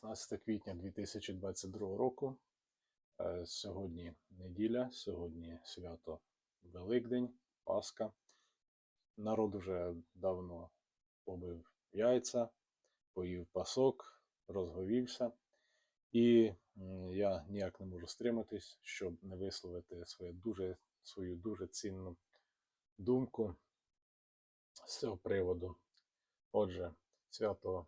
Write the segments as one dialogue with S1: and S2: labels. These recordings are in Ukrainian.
S1: 16 квітня 2022 року. Е, Сьогодні неділя, сьогодні свято Великдень, Пасха. Народ уже давно побив яйця, поїв пасок, розговівся. І я ніяк не можу стриматись, щоб не висловити своє дуже, свою дуже цінну думку з цього приводу. Отже, свято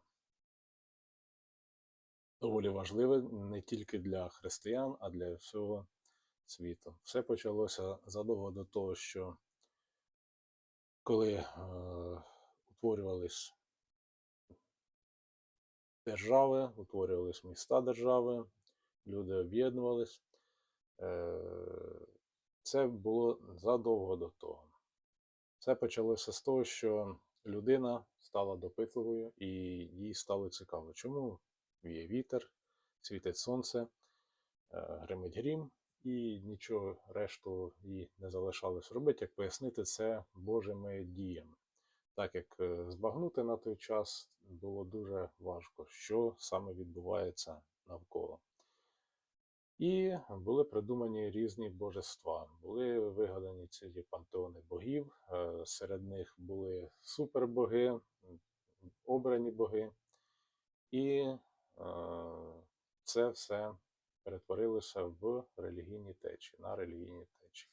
S1: доволі важливе не тільки для християн, а для всього світу. Все почалося задовго до того, що коли е, утворювались держави, утворювались міста держави, люди об'єднувались. Е, це було задовго до того. Це почалося з того, що людина стала допитливою і їй стало цікаво, чому віє вітер, світить сонце, е, гримить грім, і нічого решту їй не залишалось робити, як пояснити це Божими діями. Так як е, збагнути на той час було дуже важко, що саме відбувається навколо. І були придумані різні божества. Були вигадані цілі пантеони богів. е, Серед них були супербоги, обрані боги. І це все перетворилося в релігійні течії, на релігійні течії.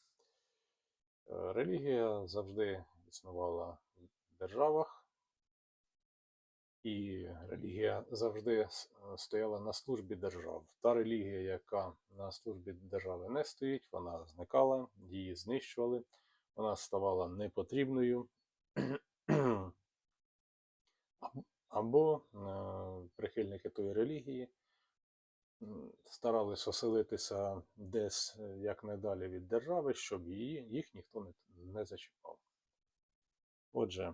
S1: Е, Релігія завжди існувала в державах, і релігія завжди е, стояла на службі держав. Та релігія, яка на службі держави не стоїть, вона зникала, її знищували, вона ставала непотрібною. Аб- Або е, прихильники тої релігії м, старались оселитися десь е, якнайдалі від держави, щоб її, їх ніхто не, не зачіпав. Отже,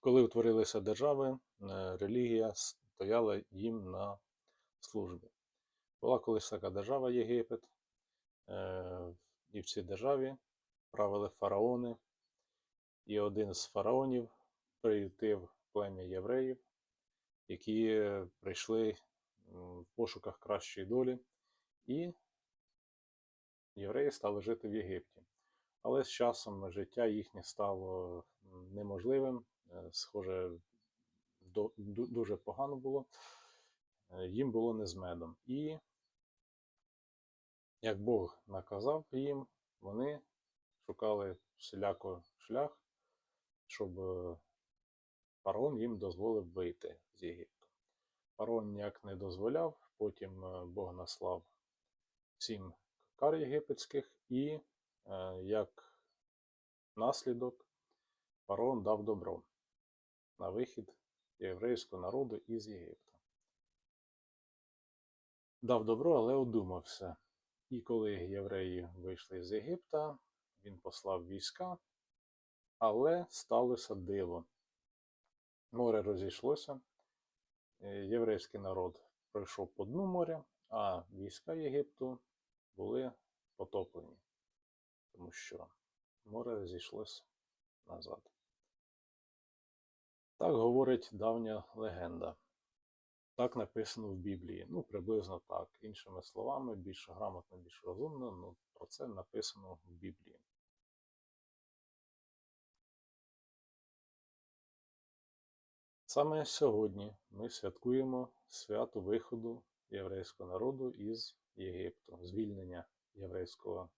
S1: коли утворилися держави, е, релігія стояла їм на службі. Була колись така держава Єгипет, е, і в цій державі правили фараони, і один з фараонів приютив плем'я євреїв, які прийшли в пошуках кращої долі, і євреї стали жити в Єгипті. Але з часом життя їхнє стало неможливим, е, схоже, дуже погано було. Е, Їм було не з медом. І як Бог наказав їм, вони шукали всіляко шлях, щоб е, фараон їм дозволив вийти з Єгипту. Фараон ніяк не дозволяв, потім е, Бог наслав сім кар єгипетських, і е, як наслідок фараон дав добро на вихід єврейського народу із Єгипту. Дав добро, але одумався. І коли євреї вийшли з Єгипта, він послав війська, але сталося диво. Море розійшлося, е, єврейський народ пройшов по дну моря, а війська Єгипту були потоплені, тому що море розійшлося назад. Так говорить давня легенда. Так написано в Біблії. Ну, приблизно так. Іншими словами, більш грамотно, більш розумно, ну, про це написано в Біблії. Саме сьогодні ми святкуємо свято виходу єврейського народу із Єгипту, звільнення єврейського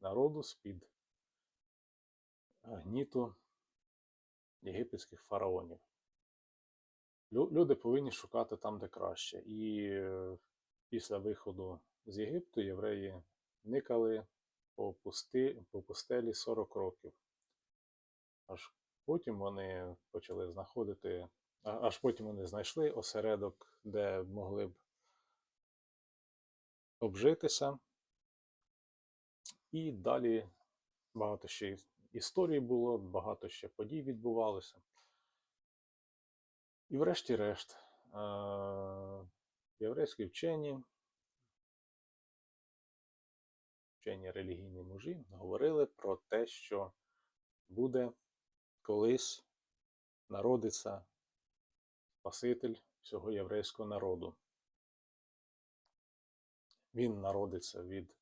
S1: народу з-під гніту єгипетських фараонів. Люди повинні шукати там, де краще. І е, після виходу з Єгипту євреї никали по, пусти, по пустелі 40 років. Аж потім вони почали знаходити, аж потім вони знайшли осередок, де могли б обжитися. І далі багато ще історій було, багато ще подій відбувалося. І врешті-решт, єврейські вчені, вчені релігійні мужі говорили про те, що буде колись народиться Спаситель, всього єврейського народу. Він народиться від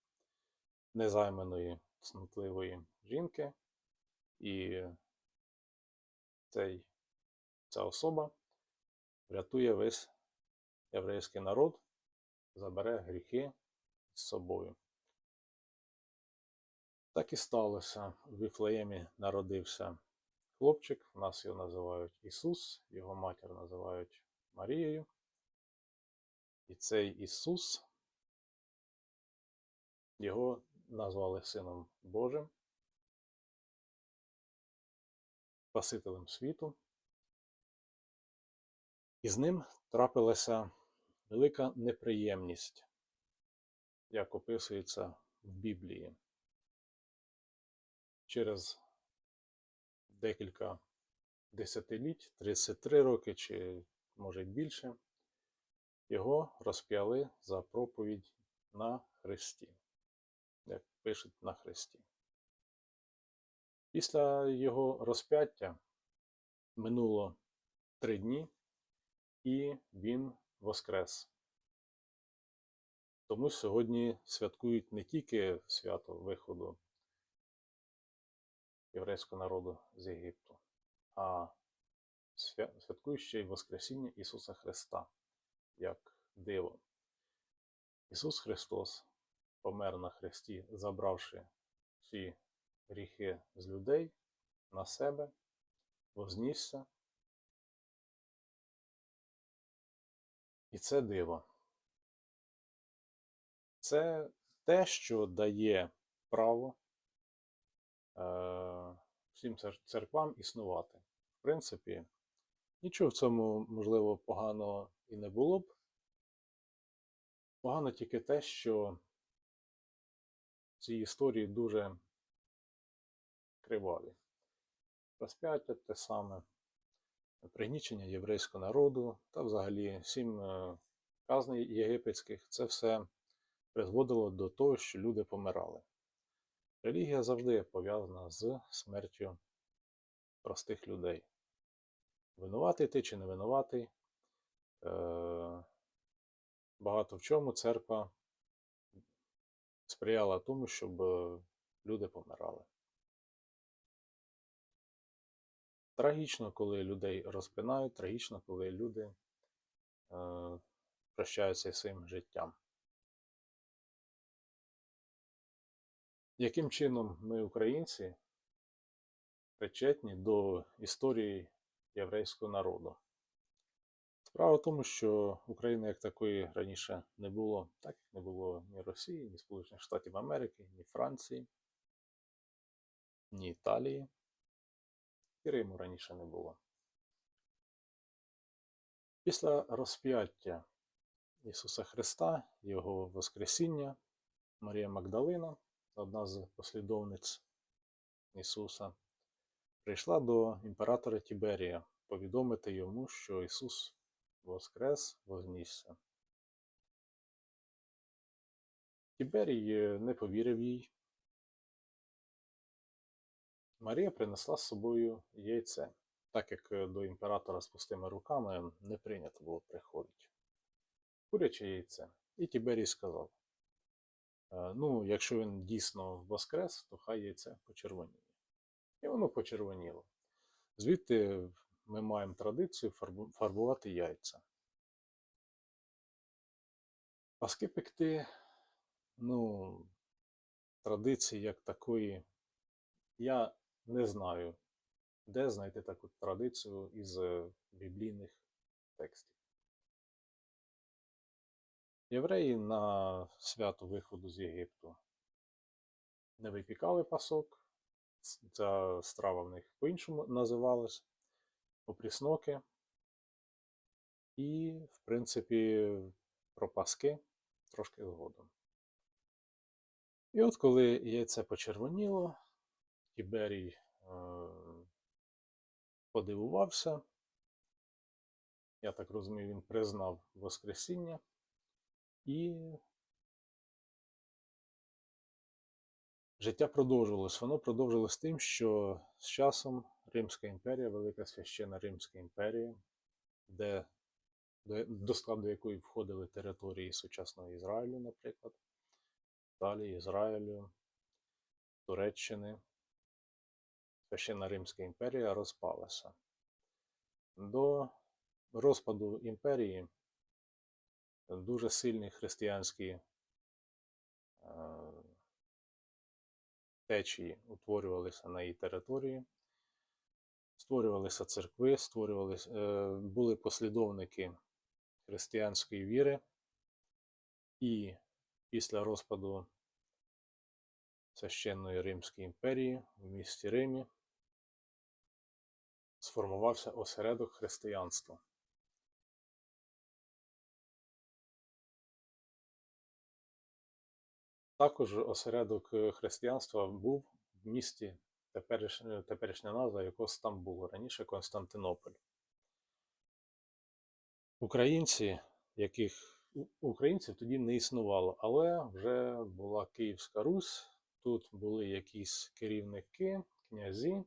S1: незайманої цнотливої жінки, і цей, ця особа врятує весь єврейський народ, забере гріхи з собою. Так і сталося. У Віфлеємі народився хлопчик, у нас його називають Ісус, його матір називають Марією. І цей Ісус, його назвали Сином Божим, Спасителем світу. І з ним трапилася велика неприємність, як описується в Біблії. Через декілька десятиліть, 33 роки чи може більше, його розп'яли за проповідь на Христі, як пишуть на Христі. Після його розп'яття минуло три дні, і він воскрес. Тому сьогодні святкують не тільки свято виходу єврейського народу з Єгипту, а свя- святкують ще й Воскресіння Ісуса Христа як диво. Ісус Христос помер на Христі, забравши всі гріхи з людей на себе, вознісся. І це диво. Це те, що дає право всім церквам існувати. В принципі, нічого в цьому, можливо, поганого і не було б. Погано тільки те, що ці історії дуже криваві. Розп'яття те саме, пригнічення єврейського народу та взагалі сім е, казней єгипетських це все призводило до того, що люди помирали. Релігія завжди пов'язана з смертю простих людей. Винуватий ти чи не винуватий. Е, багато в чому церква сприяла тому, щоб е, люди помирали. Трагічно, коли людей розпинають, трагічно, коли люди е, прощаються своїм життям. Яким чином ми, українці, причетні до історії єврейського народу? Справа в тому, що України як такої раніше не було, так як не було ні Росії, ні Сполучених Штатів Америки, ні Франції, ні Італії. І Риму раніше не було. Після розп'яття Ісуса Христа, Його Воскресіння, Марія Магдалина, одна з послідовниць Ісуса, прийшла до імператора Тіберія повідомити йому, що Ісус Воскрес вознісся. Тіберій е, не повірив їй. Марія принесла з собою яйце, так як е, до імператора з пустими руками не прийнято було приходити. Куряче яйце. І Тіберій сказав: «Е, ну, якщо він дійсно воскрес, то хай яйце почервоніє. І воно почервоніло. Звідти ми маємо традицію фарбувати яйця. Паски пекти, ну, традиції як такої, я не знаю, де знайти таку традицію із е, біблійних текстів. Євреї на свято виходу з Єгипту не випікали пасок. Ця страва в них по-іншому називалась опрісноки. І, в принципі, про паски трошки згодом. І от коли яйце почервоніло, Тіберій е, подивувався. Я так розумію, він признав Воскресіння і життя продовжувалось. Воно продовжилось тим, що з часом Римська імперія, Велика священна Римська імперія, де до, до складу якої входили території сучасного Ізраїлю, наприклад, далі Ізраїлю, Туреччини, Священна Римська імперія розпалася. До розпаду імперії дуже сильні християнські е, течії утворювалися на її території, створювалися церкви, створювалися, е, були послідовники християнської віри, і після розпаду Священної Римської імперії в місті Римі сформувався осередок християнства. Також осередок е, християнства був в місті, теперішня, теперішня назва якого Стамбул, раніше Константинополь. Українці, яких українців тоді не існувало, але вже була Київська Русь, тут були якісь керівники, князі,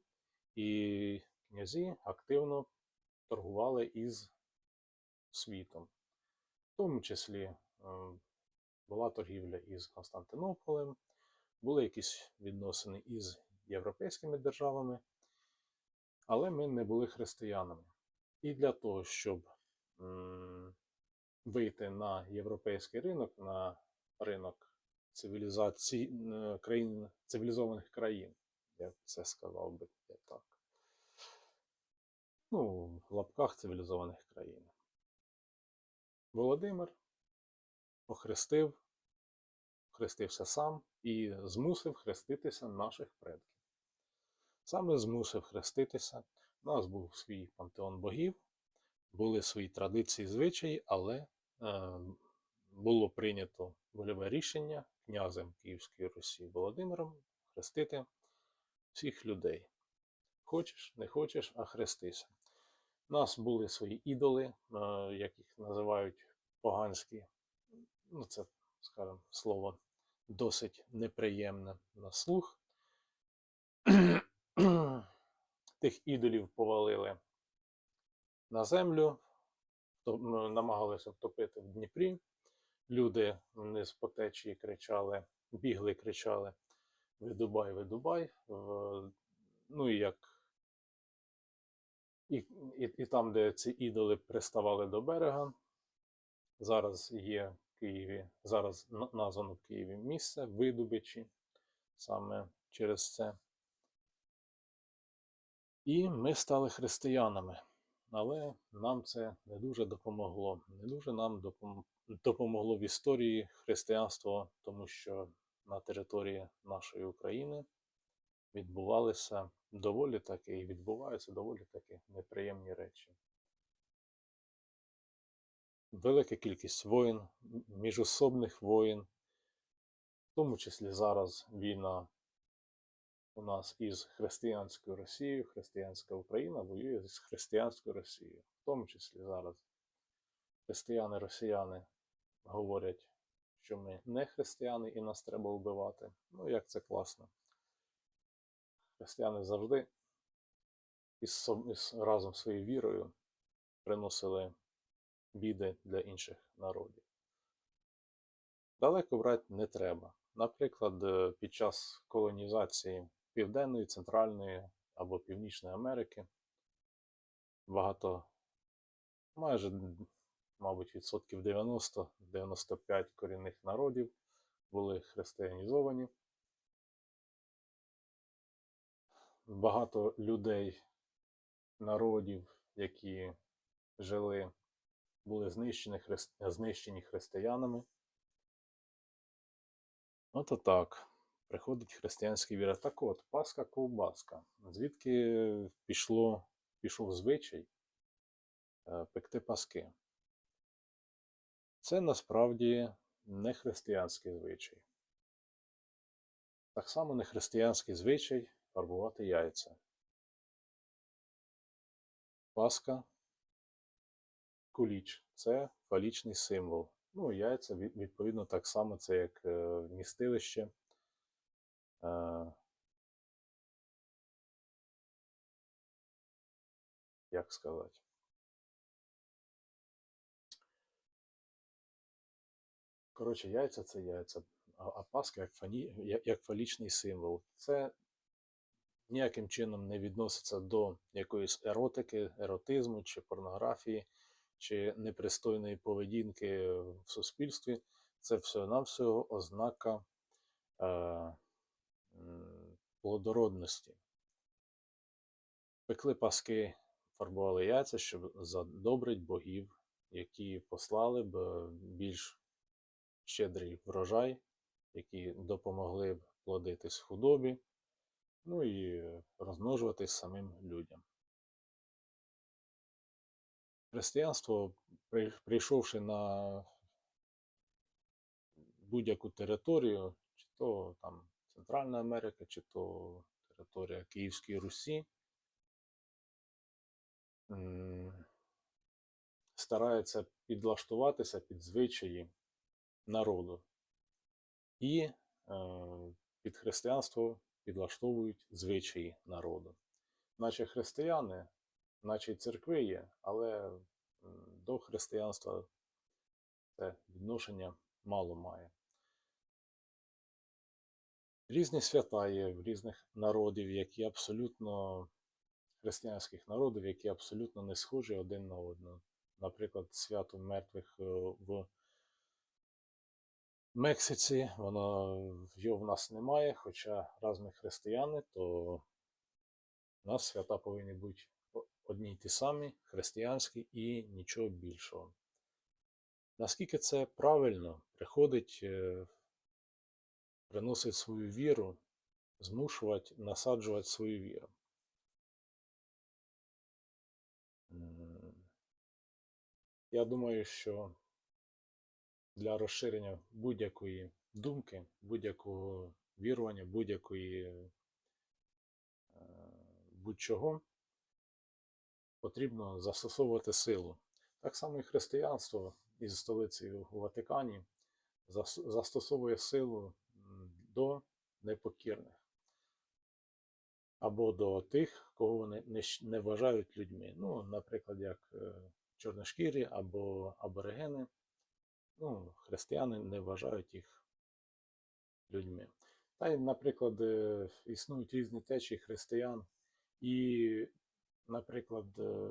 S1: і князі активно торгували із світом. В тому числі е, була торгівля із Константинополем, були якісь відносини із європейськими державами, але ми не були християнами. І для того, щоб вийти на європейський ринок, на ринок цивілізації країн, цивілізованих країн, я це сказав би так. Ну, в лапках цивілізованих країн. Володимир охрестив, хрестився сам і змусив хреститися наших предків. Саме змусив хреститися. У нас був свій пантеон богів, були свої традиції, звичаї, але е, було прийнято вольове рішення князем Київської Русі Володимиром хрестити всіх людей. Хочеш, не хочеш, а хрестися. У нас були свої ідоли, е, їх називають поганські. Ну, це, скажімо, слово досить неприємне на слух. Тих ідолів повалили на землю, намагалися втопити в Дніпрі. Люди вниз по течії кричали, бігли, кричали: Видубай, видубай. Ну і як і, і, і там, де ці ідоли приставали до берега, зараз є Києві, зараз названо в Києві місце Видубичі, саме через це. І ми стали християнами, але нам це не дуже допомогло. Не дуже нам допомогло в історії християнство, тому що на території нашої України відбувалися доволі таки і відбуваються доволі таки неприємні речі. Велика кількість воїн, міжособних воїн, в тому числі зараз війна у нас із християнською Росією, християнська Україна воює з християнською Росією. В тому числі зараз християни-росіяни говорять, що ми не християни і нас треба вбивати. Ну, як це класно. Християни завжди із, із разом своєю вірою приносили біди для інших народів. Далеко брати не треба. Наприклад, е, під час колонізації Південної, Центральної або Північної Америки багато, майже, мабуть, відсотків 90-95 корінних народів були християнізовані. Багато людей, народів, які жили, були знищені, хрис- знищені християнами. Ото так. Приходить християнська віра. Так от, Пасха ковбаска. Звідки пішло, пішов звичай е, пекти паски? Це насправді не християнський звичай. Так само не християнський звичай фарбувати яйця. Паска куліч це фалічний символ. Ну, яйця, відповідно, так само це як е, вмістилище. Е, як сказати? Коротше, яйця це яйця, а, а Пасха як, фані, як фалічний символ. Це ніяким чином не відноситься до якоїсь еротики, еротизму чи порнографії, чи непристойної поведінки в суспільстві. Це всього-навсього ознака е, плодородності. Пекли паски, фарбували яйця, щоб задобрить богів, які послали б більш щедрий врожай, які допомогли б плодитись худобі, ну і розмножуватись самим людям. Християнство, прийшовши на будь-яку територію, чи то там Центральна Америка, чи то територія Київської Русі, старається підлаштуватися під звичаї народу. І е, під християнство підлаштовують звичаї народу. Наче християни, наче й церкви є, але до християнства це відношення мало має. Різні свята є в різних народів, які абсолютно християнських народів, які абсолютно не схожі один на одного. Наприклад, свято мертвих е, в Мексиці, воно його в нас немає, хоча раз ми християни, то у нас свята повинні бути одні й ті самі, християнські і нічого більшого. Наскільки це правильно, приходить, е, приносить свою віру, змушувати, насаджувати свою віру. Я думаю, що для розширення будь-якої думки, будь-якого вірування, будь-якої е, будь-чого потрібно застосовувати силу. Так само і християнство із столицею у Ватикані застосовує силу до непокірних або до тих, кого вони не, не вважають людьми. Ну, наприклад, як е, чорношкірі або аборигени. Ну, християни не вважають їх людьми. Та й, наприклад, е, існують різні течії християн, і, наприклад, е,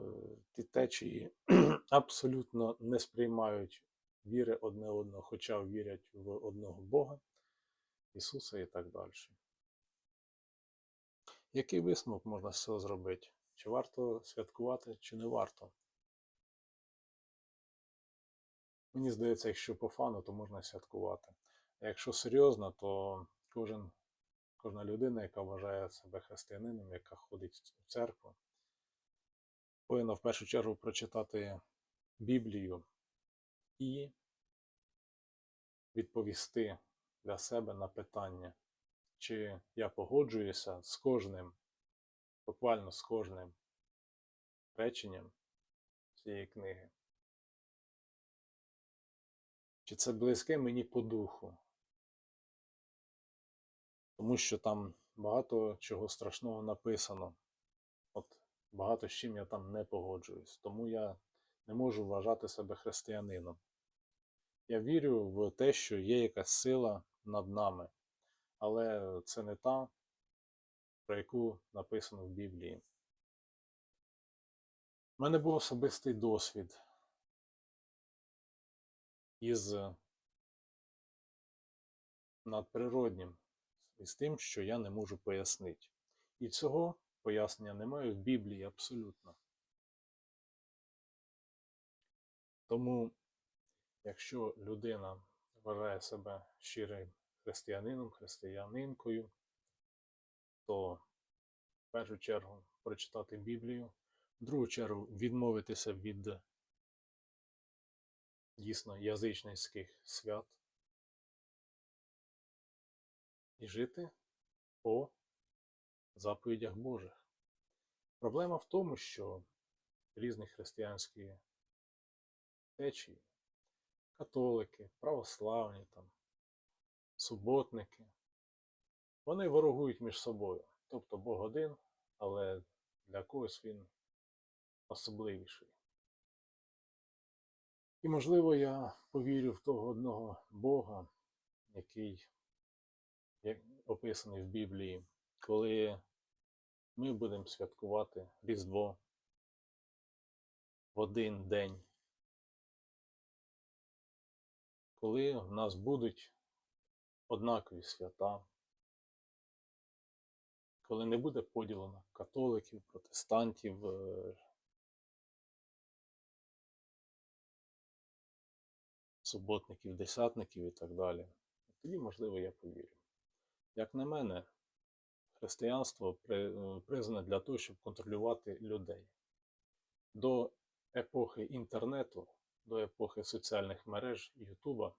S1: ті течії абсолютно не сприймають віри одне одного, хоча вірять в одного Бога, Ісуса і так далі. Який висновок можна з цього зробити? Чи варто святкувати, чи не варто? Мені здається, якщо по фану, то можна святкувати. А якщо серйозно, то кожен, кожна людина, яка вважає себе християнином, яка ходить в церкву, повинна в першу чергу прочитати Біблію і відповісти для себе на питання, чи я погоджуюся з кожним, буквально з кожним реченням цієї книги. Чи це близьке мені по духу? Тому що там багато чого страшного написано. Багато з чим я там не погоджуюсь. Тому я не можу вважати себе християнином. Я вірю в те, що є якась сила над нами, але це не та, про яку написано в Біблії. У мене був особистий досвід із надприроднім, із тим, що я не можу пояснити. І цього пояснення немає в Біблії абсолютно. Тому, якщо людина вважає себе щирим християнином, християнинкою, то в першу чергу прочитати Біблію, в другу чергу відмовитися від дійсно язичницьких свят і жити по заповідях Божих. Проблема в тому, що різні християнські течії, католики, православні, там, суботники, вони ворогують між собою. Тобто Бог один, але для когось він особливіший. І, можливо, я повірю в того одного Бога, який як описаний в Біблії, коли ми будемо святкувати Різдво в один день, коли в нас будуть однакові свята, коли не буде поділу на католиків, протестантів, е, суботників, десятників і так далі, тоді, можливо, я повірю. Як на мене, християнство е, призване для того, щоб контролювати людей. До епохи інтернету, до епохи соціальних мереж Ютуба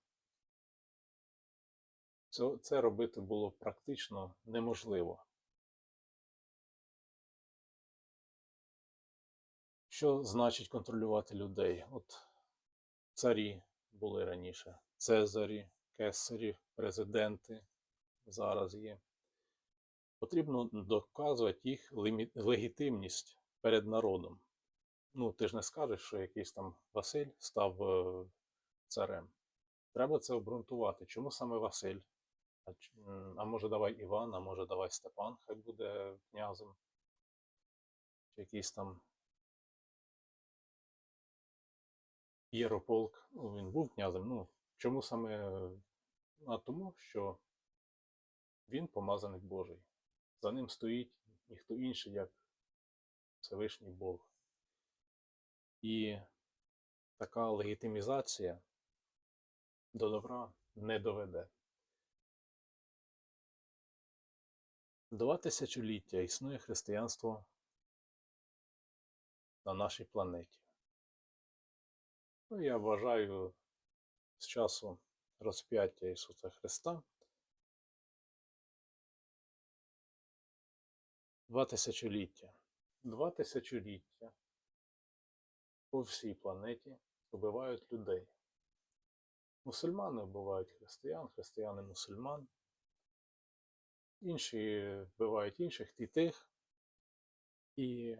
S1: це робити було практично неможливо. Що значить контролювати людей? От царі були раніше, цезарі, кесарі, президенти зараз є. Потрібно доказувати їх легітимність перед народом. Ну, ти ж не скажеш, що якийсь там Василь став е, царем. Треба це обґрунтувати. Чому саме Василь? А, а може давай Іван, а може давай Степан, хай буде князем. Чи якийсь там Єрополк, ну, він був князем. Ну, чому саме? А тому, що він помазаник Божий. За ним стоїть ніхто інший, як Всевишній Бог. І така легітимізація до добра не доведе. Два тисячоліття існує християнство на нашій планеті. Ну, я вважаю з часу розп'яття Ісуса Христа два тисячоліття. Два тисячоліття по всій планеті вбивають людей. Мусульмани вбивають християн, християни мусульман. Інші вбивають інших і тих. І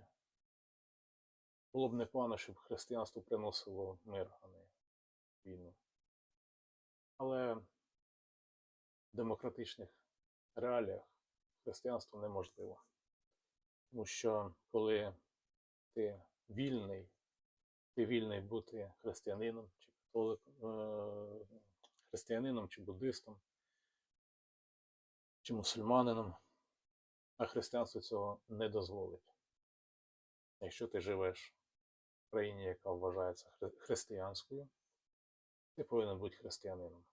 S1: було б непогано, щоб християнство приносило мир, а не війну. Але в демократичних реаліях християнство неможливо. Тому що коли ти вільний, ти вільний бути християнином чи е, християнином чи буддистом, чи мусульманином, а християнство цього не дозволить. Якщо ти живеш в країні, яка вважається християнською, ти повинен бути християнином.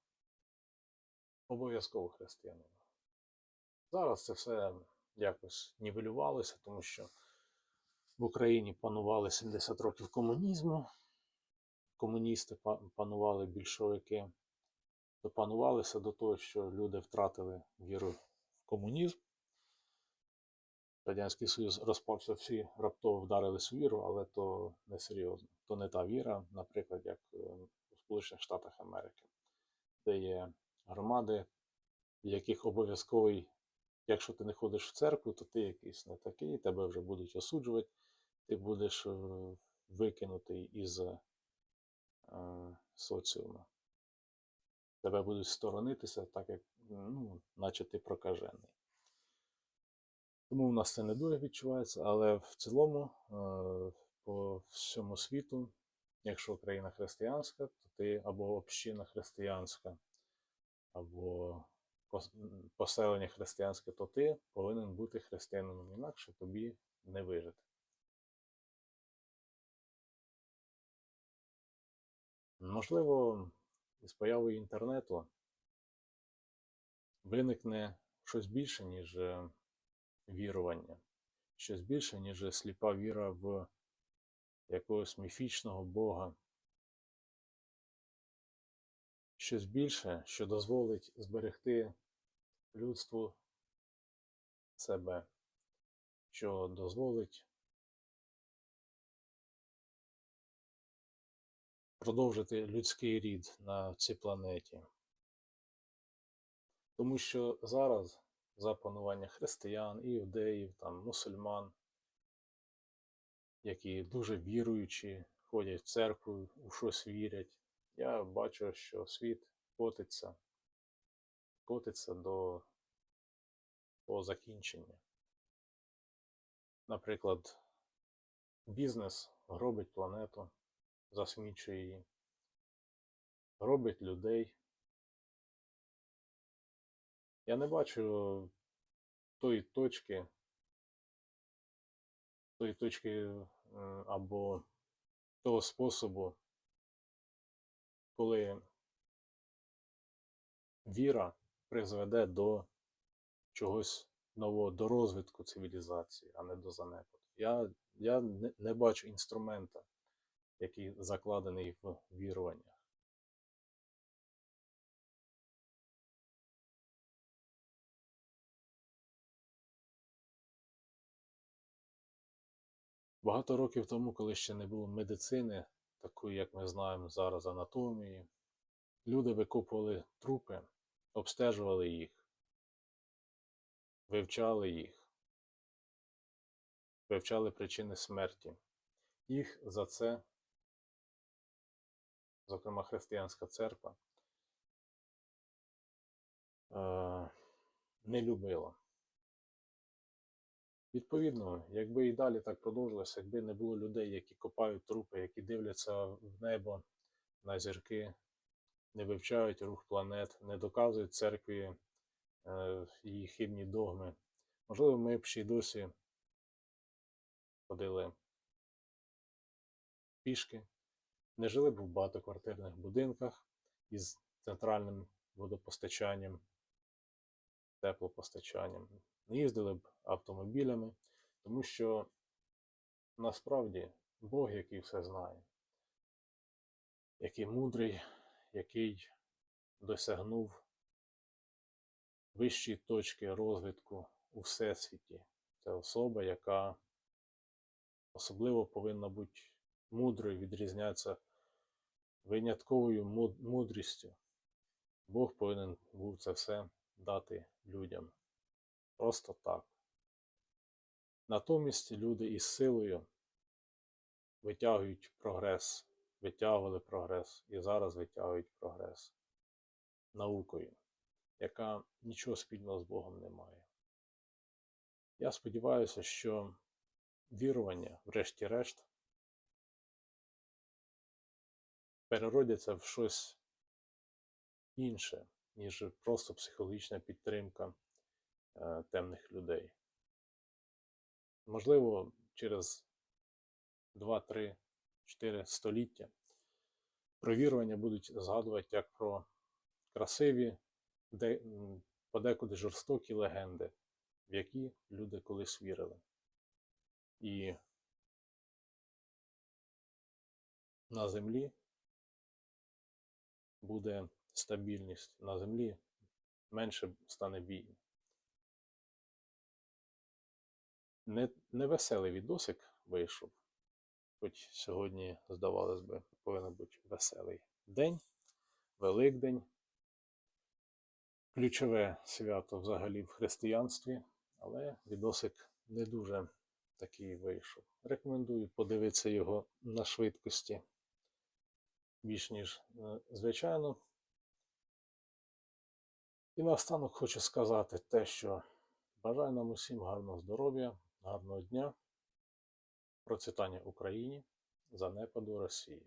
S1: Обов'язково християнином. Зараз це все якось нівелювалося, тому що в Україні панували 70 років комунізму, комуністи панували більшовики, допанувалися до того, що люди втратили віру в комунізм. Радянський Союз розпався, всі раптово вдарились в віру, але то не серйозно. То не та віра, наприклад, як е, у Сполучених Штатах Америки, де є громади, в яких обов'язковий, якщо ти не ходиш в церкву, то ти якийсь не такий, тебе вже будуть осуджувати, ти будеш е, викинутий із е, соціуму. Тебе будуть сторонитися, так як, ну, наче ти прокажений. Тому в нас це не дуже відчувається, але в цілому е, по всьому світу, якщо країна християнська, то ти або община християнська, або поселення християнське, то ти повинен бути християнином, інакше тобі не вижити. Можливо, із появою інтернету виникне щось більше, ніж е, вірування, щось більше, ніж сліпа віра в якогось міфічного Бога, щось більше, що дозволить зберегти людству себе, що дозволить продовжити людський рід на цій планеті. Тому що зараз за панування християн, іудеїв, там, мусульман, які дуже віруючі, ходять в церкву, у щось вірять, я бачу, що світ котиться, котиться до того закінчення. Наприклад, бізнес гробить планету, засмічує її, гробить людей. Я не бачу тої точки, тої точки або того способу, коли віра призведе до чогось нового, до розвитку цивілізації, а не до занепаду. Я, я не, бачу інструмента, який закладений в віруваннях. Багато років тому, коли ще не було медицини, такої, як ми знаємо зараз, анатомії, люди викопували трупи, обстежували їх, вивчали їх, вивчали причини смерті. Їх за це, зокрема християнська церква, е, не любила. Відповідно, якби і далі так продовжилося, якби не було людей, які копають трупи, які дивляться в небо на зірки, не вивчають рух планет, не доказують церкві е, її хибні догми, можливо, ми б ще й досі ходили пішки, не жили б в багатоквартирних будинках із центральним водопостачанням, теплопостачанням, не їздили б автомобілями, тому що насправді Бог, який все знає, який мудрий, який досягнув вищої точки розвитку у всесвіті, це особа, яка особливо повинна бути мудрою, відрізнятися винятковою мудрістю. Бог повинен був це все дати людям. Просто так. Натомість люди із силою витягують прогрес, витягували прогрес і зараз витягують прогрес наукою, яка нічого спільного з Богом не має. Я сподіваюся, що вірування, врешті-решт, переродяться в щось інше, ніж просто психологічна підтримка темних людей. Можливо, через 2, 3, 4 століття про вірування будуть згадувати як про красиві, де, подекуди жорстокі легенди, в які люди колись вірили. І на землі буде стабільність, на землі менше стане війн. Не, невеселий відосик вийшов, хоч сьогодні, здавалось би, повинен бути веселий день, Великдень, ключове свято взагалі в християнстві, але відосик не дуже такий вийшов. Рекомендую подивитися його на швидкості більш ніж е, звичайно. І наостанок хочу сказати те, що бажаю нам усім гарного здоров'я, гарного дня, процвітання Україні, занепаду Росії.